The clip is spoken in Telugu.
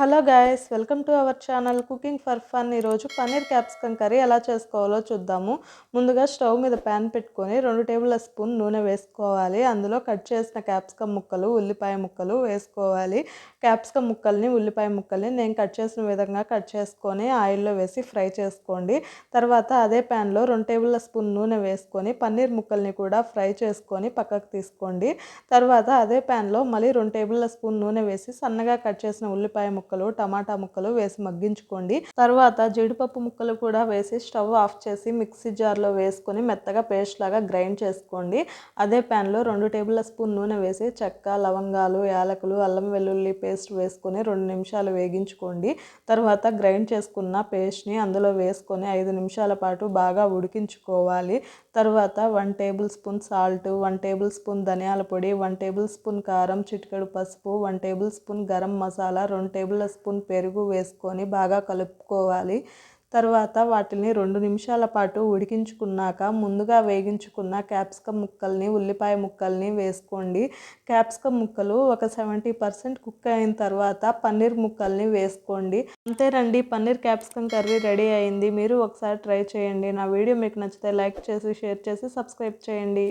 Hello guys welcome to our channel cooking for fun. ఈరోజు పన్నీర్ క్యాప్సికమ్ కర్రీ ఎలా చేసుకోవాలో చూద్దాము. ముందుగా స్టవ్ మీద ప్యాన్ పెట్టుకొని రెండు టేబుల్ స్పూన్ నూనె వేసుకోవాలి. అందులో కట్ చేసిన క్యాప్సికమ్ ముక్కలు ఉల్లిపాయ ముక్కలు వేసుకోవాలి. క్యాప్సికమ్ ముక్కల్ని ఉల్లిపాయ ముక్కల్ని నేను కట్ చేసిన విధంగా కట్ చేసుకొని ఆయిల్లో వేసి ఫ్రై చేసుకోండి. తర్వాత అదే ప్యాన్లో రెండు టేబుల్ స్పూన్ నూనె వేసుకొని పన్నీర్ ముక్కల్ని కూడా ఫ్రై చేసుకొని పక్కకు తీసుకోండి. తర్వాత అదే ప్యాన్లో మళ్ళీ రెండు టేబుల్ స్పూన్ నూనె వేసి సన్నగా కట్ చేసిన ఉల్లిపాయ ముక్కలు టమాటా ముక్కలు వేసి మగ్గించుకోండి. తర్వాత జీడిపప్పు ముక్కలు కూడా వేసి స్టవ్ ఆఫ్ చేసి మిక్సీ జార్లో వేసుకొని మెత్తగా పేస్ట్ లాగా గ్రైండ్ చేసుకోండి. అదే ప్యాన్లో రెండు టేబుల్ స్పూన్ నూనె వేసి చెక్క లవంగాలు యాలకులు అల్లం వెల్లుల్లి పేస్ట్ వేసుకొని రెండు నిమిషాలు వేగించుకోండి. తర్వాత గ్రైండ్ చేసుకున్న పేస్ట్ని అందులో వేసుకొని ఐదు నిమిషాల పాటు బాగా ఉడికించుకోవాలి. తర్వాత one tablespoon salt one tablespoon ధనియాల పొడి వన్ టేబుల్ స్పూన్ కారం చిటికెడు పసుపు one tablespoon garam masala రెండు టేబుల్ స్పూన్ పెరుగు వేసుకొని బాగా కలుపుకోవాలి. తర్వాత వాటిని రెండు నిమిషాల పాటు ఉడికించుకున్నాక ముందుగా వేగించుకున్న క్యాప్సికమ్ ముక్కల్ని ఉల్లిపాయ ముక్కల్ని వేసుకోండి. క్యాప్సికమ్ ముక్కలు ఒక సెవెంటీ పర్సెంట్ కుక్ అయిన తర్వాత పన్నీర్ ముక్కల్ని వేసుకోండి. అంతేనండి పన్నీర్ క్యాప్సికమ్ కర్రీ రెడీ అయింది. మీరు ఒకసారి ట్రై చేయండి. నా వీడియో మీకు నచ్చితే లైక్ చేసి షేర్ చేసి సబ్స్క్రైబ్ చేయండి.